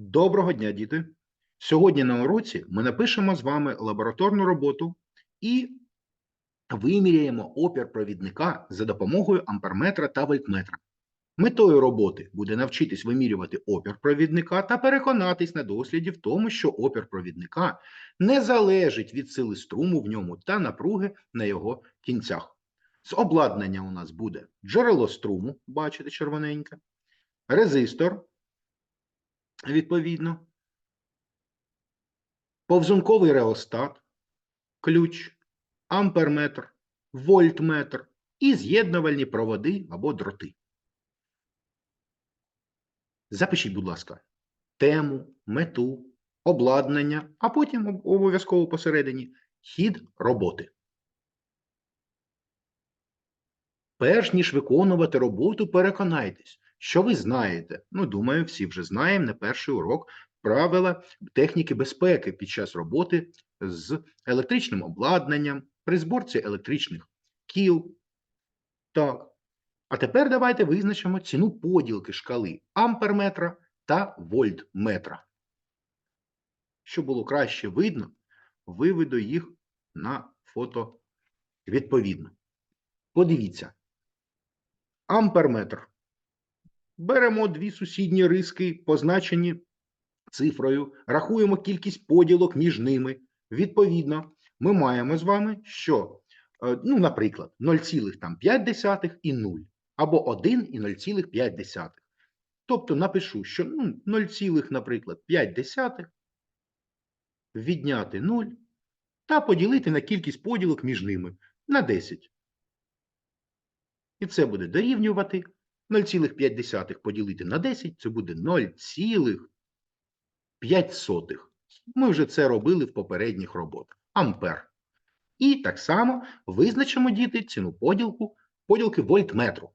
Доброго дня, діти! Сьогодні на уроці ми напишемо з вами лабораторну роботу і виміряємо опір провідника за допомогою амперметра та вольтметра. Метою роботи буде навчитись вимірювати опір провідника та переконатись на досліді в тому, що опір провідника не залежить від сили струму в ньому та напруги на його кінцях. З обладнання у нас буде джерело струму, бачите, червоненьке, резистор, відповідно, повзунковий реостат, ключ, амперметр, вольтметр і з'єднувальні проводи або дроти. Запишіть, будь ласка, тему, мету, обладнання, а потім обов'язково посередині хід роботи. Перш ніж виконувати роботу, переконайтесь, що ви знаєте. Ну, думаю, всі вже знаємо не перший урок правила техніки безпеки під час роботи з електричним обладнанням, при зборці електричних кіл. Так. А тепер давайте визначимо ціну поділки шкали амперметра та вольтметра. Щоб було краще видно, виведу їх на фото відповідно. Подивіться. Амперметр. Беремо дві сусідні риски, позначені цифрою, рахуємо кількість поділок між ними. Відповідно, ми маємо з вами, що, е, ну, наприклад, 0,5 і 0, або 1 і 0,5. Тобто напишу, що ну, 0, наприклад, 5 відняти 0 та поділити на кількість поділок між ними на 10. І це буде дорівнювати 0,5 поділити на 10, це буде 0,5. Ми вже це робили в попередніх роботах. Ампер. І так само визначимо діти ціну поділку, поділки вольтметру.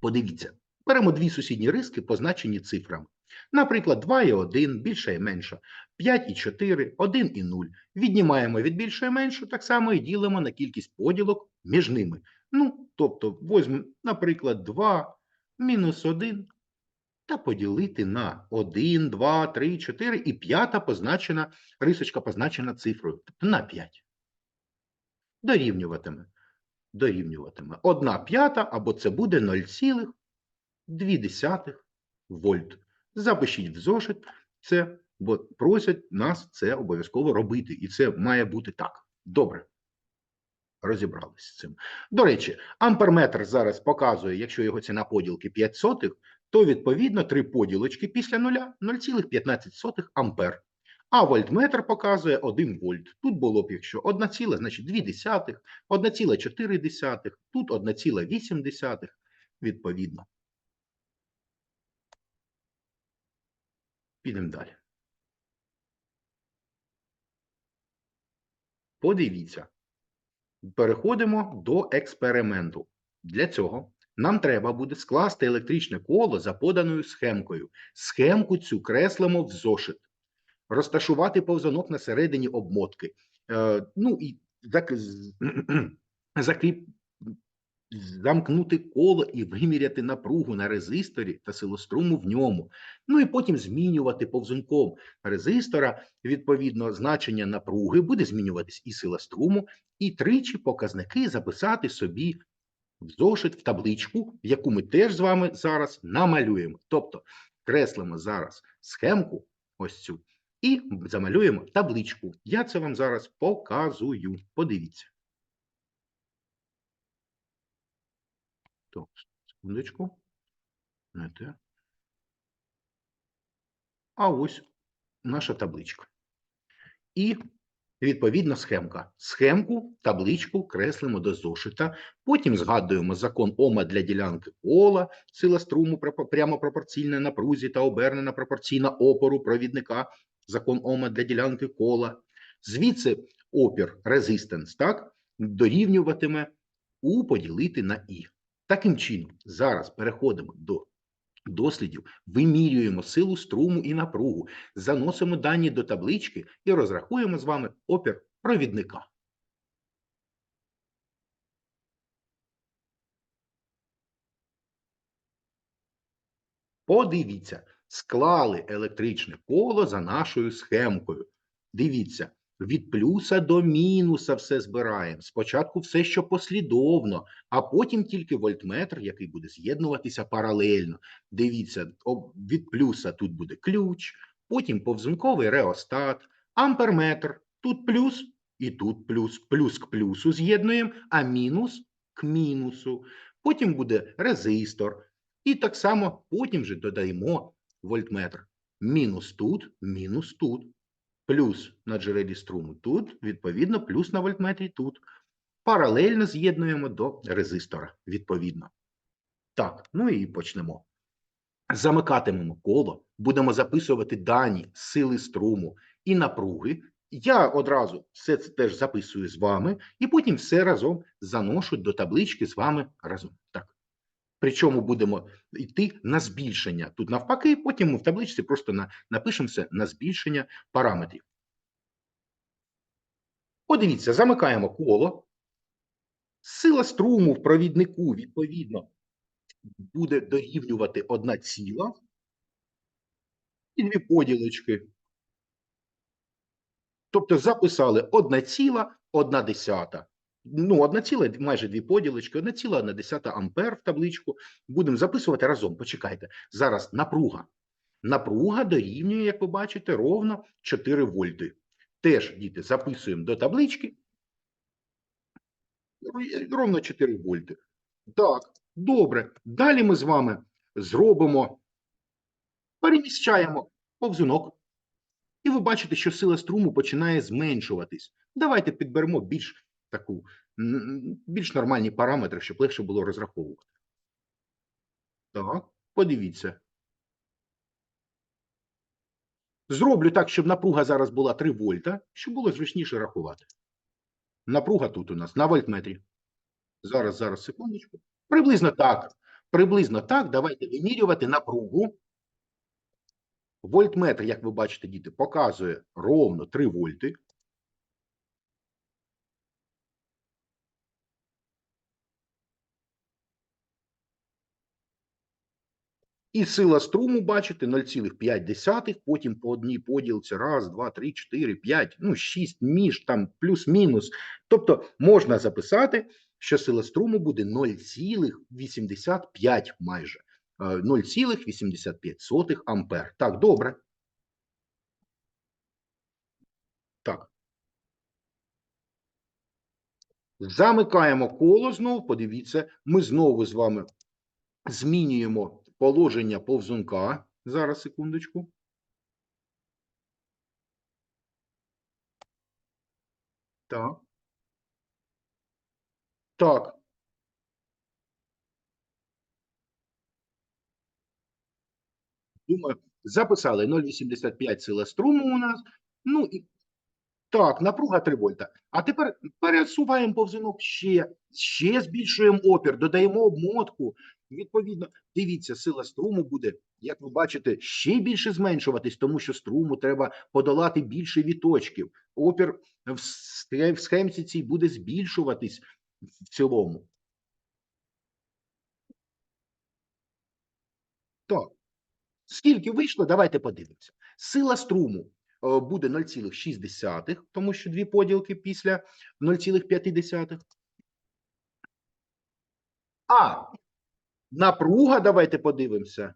Подивіться, беремо дві сусідні риски, позначені цифрами. Наприклад, 2 і 1, більше і менше, 5 і 4, 1 і 0. Віднімаємо від більше і менше, так само і ділимо на кількість поділок між ними. Ну, тобто, возьмемо, наприклад, 2 мінус 1 та поділити на 1, 2, 3, 4 і п'ята позначена, рисочка позначена цифрою, тобто на 5. Дорівнюватиме. Дорівнюватиме 1 п'ята, або це буде 0,2 вольт. Запишіть в зошит це, бо просять нас це обов'язково робити. І це має бути так. Добре. Розібралися з цим. До речі, амперметр зараз показує, якщо його ціна поділки 5 сотих, то відповідно три поділочки після нуля 0,15 ампер. А вольтметр показує 1 вольт. Тут було б, якщо 1, ціла, значить 2 1,4, тут 1,8 відповідно. Підемо далі. Подивіться. Переходимо до експерименту. Для цього нам треба буде скласти електричне коло за поданою схемкою. Схемку цю креслимо в зошит, розташувати повзанок на середині обмотки. Е, ну і так, закріп... замкнути коло і виміряти напругу на резисторі та силоструму в ньому. Ну і потім змінювати повзунком резистора, відповідно, значення напруги буде змінюватись і сила струму, і тричі показники записати собі в зошит, в табличку, яку ми теж з вами зараз намалюємо. Тобто креслимо зараз схемку, ось цю, і замалюємо табличку. Я це вам зараз показую. Подивіться. Так, секундочку. Не. А ось наша табличка. І відповідна схемка. Схемку, табличку креслимо до зошита. Потім згадуємо закон Ома для ділянки кола, сила струму прямо пропорційна напрузі та обернена пропорційна опору провідника. Закон Ома для ділянки кола. Звідси опір, резистенс, так, дорівнюватиме У поділити на І. Таким чином, зараз переходимо до дослідів, вимірюємо силу струму і напругу, заносимо дані до таблички і розрахуємо з вами опір провідника. Подивіться, склали електричне коло за нашою схемкою. Дивіться, від плюса до мінуса все збираємо. Спочатку все, що послідовно, а потім тільки вольтметр, який буде з'єднуватися паралельно. Дивіться, від плюса тут буде ключ, потім повзунковий реостат, амперметр, тут плюс і тут плюс, плюс к плюсу з'єднуємо, а мінус к мінусу. Потім буде резистор. І так само потім вже додаємо вольтметр. Мінус тут, мінус тут. Плюс на джерелі струму тут, відповідно, плюс на вольтметрі тут. Паралельно з'єднуємо до резистора, відповідно. Так, ну і почнемо. Замикатимемо коло, будемо записувати дані сили струму і напруги. Я одразу все це теж записую з вами, і потім все разом заношу до таблички з вами разом. Так. Причому будемо йти на збільшення. Тут навпаки, потім ми в табличці просто на, напишемо на збільшення параметрів. Подивіться, замикаємо коло. Сила струму в провіднику, відповідно, буде дорівнювати 1 ціла і дві поділочки. Тобто записали 1 ціла, 1 десята. Ну, 1 ціла, майже дві поділочки, 1 ціла, 1 десята ампер в табличку. Будемо записувати разом. Почекайте. Зараз напруга. Напруга дорівнює, як ви бачите, ровно 4 вольти. Теж, діти, записуємо до таблички. Ровно 4 вольти. Так, добре. Далі ми з вами зробимо, переміщаємо повзунок. І ви бачите, що сила струму починає зменшуватись. Давайте підберемо більш таку, більш нормальні параметри, щоб легше було розраховувати. Так, подивіться. Зроблю так, щоб напруга зараз була 3 вольта, щоб було зручніше рахувати. Напруга тут у нас на вольтметрі. Зараз, зараз, секундочку. Приблизно так. Приблизно так. Давайте вимірювати напругу. Вольтметр, як ви бачите, діти, показує ровно 3 вольти. І сила струму, бачите, 0,5, потім по одній поділці, раз, два, три, чотири, п'ять, ну, шість, між, там, плюс-мінус. Тобто можна записати, що сила струму буде 0,85 майже. Е, 0,85 ампер. Так, добре. Так. Замикаємо коло знову. Подивіться, ми знову з вами змінюємо положення повзунка. Зараз, секундочку. Так. Так. Думаю, записали 0,85 сила струму у нас. Ну і так, напруга 3 вольта. А тепер пересуваємо повзунок ще, ще збільшуємо опір, додаємо обмотку. Відповідно, дивіться, сила струму буде, як ви бачите, ще більше зменшуватись, тому що струму треба подолати більше віточків. Опір в схемці цій буде збільшуватись в цілому. Так. Скільки вийшло, давайте подивимося. Сила струму е, буде 0,6, тому що дві поділки після 0,5. А напруга, давайте подивимося.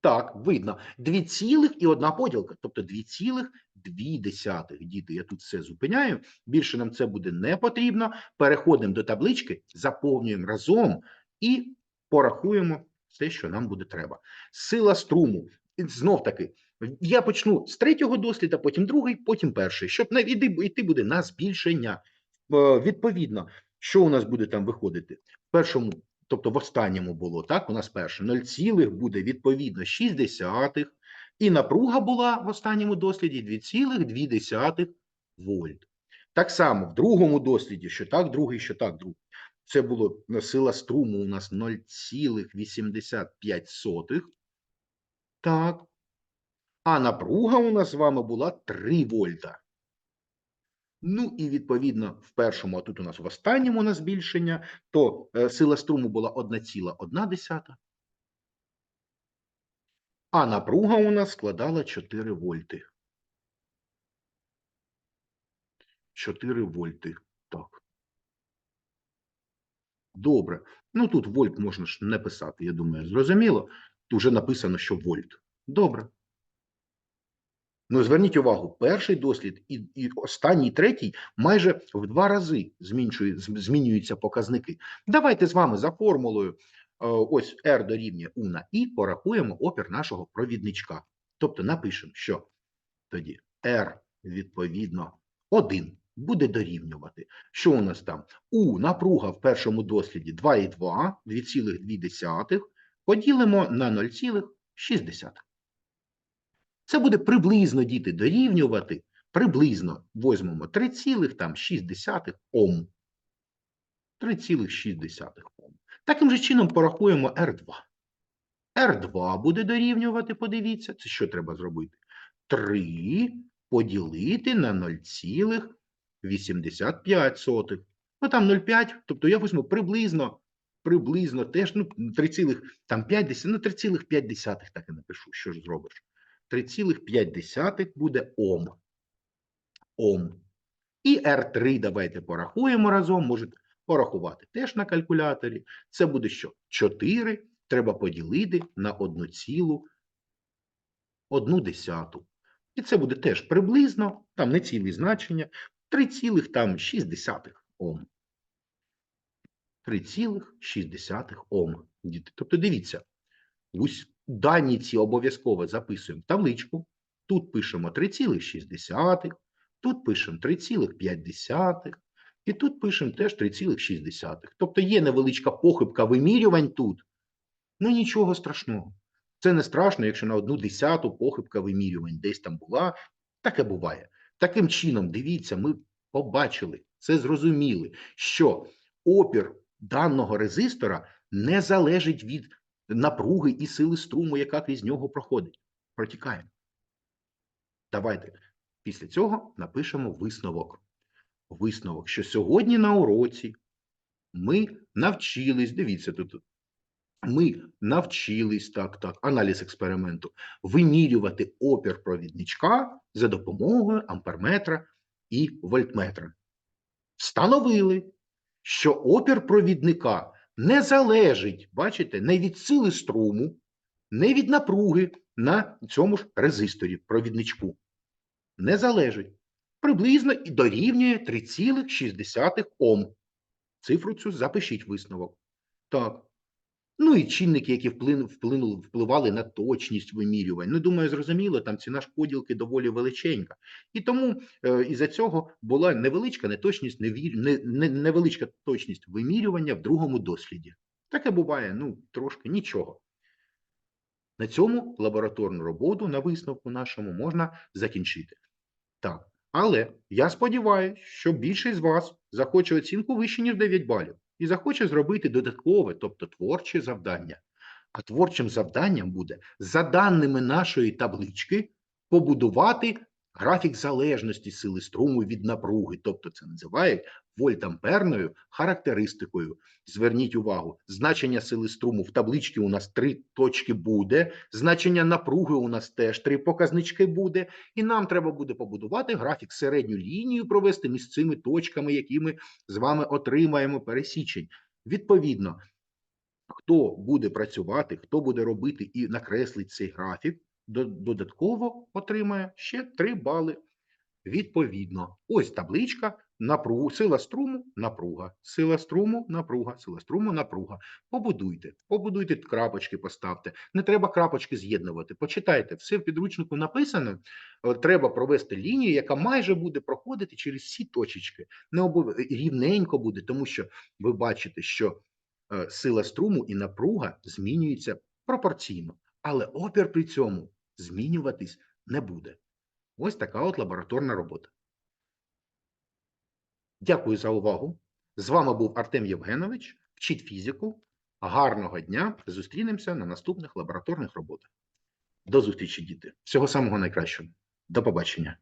Так, видно. 2 цілих і одна поділка, тобто 2,2. Діти, я тут все зупиняю. Більше нам це буде не потрібно. Переходимо до таблички, заповнюємо разом і порахуємо все, що нам буде треба. Сила струму. Знов таки, я почну з третього досліду, потім другий, потім перший, щоб йти буде на збільшення. Е, Відповідно, що у нас буде там виходити? В першому, тобто в останньому було, так, у нас перше 0, цілих буде відповідно 6, і напруга була в останньому досліді 2,2 вольт. Так само в другому досліді, що так, другий, що так, другий. Це було е, сила струму у нас 0,85. Так. А напруга у нас з вами була 3 вольта. Ну і відповідно в першому, а тут у нас в останньому на збільшення, то е, сила струму була 1,1. А напруга у нас складала 4 вольти. 4 вольти. Так. Добре. Ну тут вольт можна ж не писати, я думаю, зрозуміло. Тут вже написано, що вольт. Добре. Ну, зверніть увагу, перший дослід і, і останній, третій майже в два рази змінює, змінюються показники. Давайте з вами за формулою е, ось R дорівнює U на I порахуємо опір нашого провідничка. Тобто напишемо, що тоді R відповідно 1 буде дорівнювати. Що у нас там? У напруга в першому досліді 2,2, 2,2 поділимо на 0,6. Це буде приблизно, діти, дорівнювати, приблизно возьмемо 3,6 Ом. 3,6 Ом. Таким же чином порахуємо R2. R2 буде дорівнювати, подивіться, це що треба зробити? 3 поділити на 0,85. Ну там 0,5, тобто я візьму приблизно, приблизно теж, ну 3,5, ну 3,5 так і напишу, що ж зробиш. 3,5 буде Ом. Ом. І R3 давайте порахуємо разом, можете порахувати теж на калькуляторі. Це буде що? 4 треба поділити на 1,1. І це буде теж приблизно, там не цілі значення, 3,6 Ом. 3,6 Ом. Тобто дивіться, ось дані ці обов'язково записуємо в табличку. Тут пишемо 3,6, тут пишемо 3,5, і тут пишемо теж 3,6. Тобто є невеличка похибка вимірювань тут. Ну нічого страшного. Це не страшно, якщо на одну десяту похибка вимірювань десь там була. Таке буває. Таким чином, дивіться, ми побачили, це зрозуміли, що опір даного резистора не залежить від напруги і сили струму, яка крізь нього проходить. Протікає. Давайте після цього напишемо висновок. Висновок, що сьогодні на уроці ми навчились, дивіться тут, ми навчились, так, так, аналіз експерименту, вимірювати опір провідничка за допомогою амперметра і вольтметра. Встановили, що опір провідника не залежить, бачите, не від сили струму, не від напруги на цьому ж резисторі провідничку. Не залежить. Приблизно і дорівнює 3,6 Ом. Цифру цю запишіть висновок. Так. Ну і чинники, які вплину, вплинули, впливали на точність вимірювань. Ну, думаю, зрозуміло, там ціна ж поділки доволі величенька. І тому е, із-за цього була невеличка неточність, невір... не, не, невеличка точність вимірювання в другому досліді. Таке буває, ну, трошки нічого. На цьому лабораторну роботу на висновку нашому можна закінчити. Так, але я сподіваюся, що більшість з вас захоче оцінку вище, ніж 9 балів, і захоче зробити додаткове, тобто творче завдання. А творчим завданням буде за даними нашої таблички побудувати графік залежності сили струму від напруги, тобто це називають вольтамперною характеристикою. Зверніть увагу, значення сили струму в табличці у нас три точки буде, значення напруги у нас теж три показнички буде, і нам треба буде побудувати графік середню лінію провести між цими точками, які ми з вами отримаємо пересічень. Відповідно, хто буде працювати, хто буде робити і накреслить цей графік, додатково отримає ще 3 бали. Відповідно, ось табличка, напругу, сила струму, напруга, сила струму, напруга, сила струму, напруга. Побудуйте, побудуйте крапочки, поставте. Не треба крапочки з'єднувати. Почитайте, все в підручнику написано. Е, Треба провести лінію, яка майже буде проходити через всі точечки. Не обов... рівненько буде, тому що ви бачите, що е, сила струму і напруга змінюються пропорційно, але опір при цьому змінюватись не буде. Ось така от лабораторна робота. Дякую за увагу. З вами був Артем Євгенович. Вчіть фізику. Гарного дня. Зустрінемося на наступних лабораторних роботах. До зустрічі, діти. Всього самого найкращого. До побачення.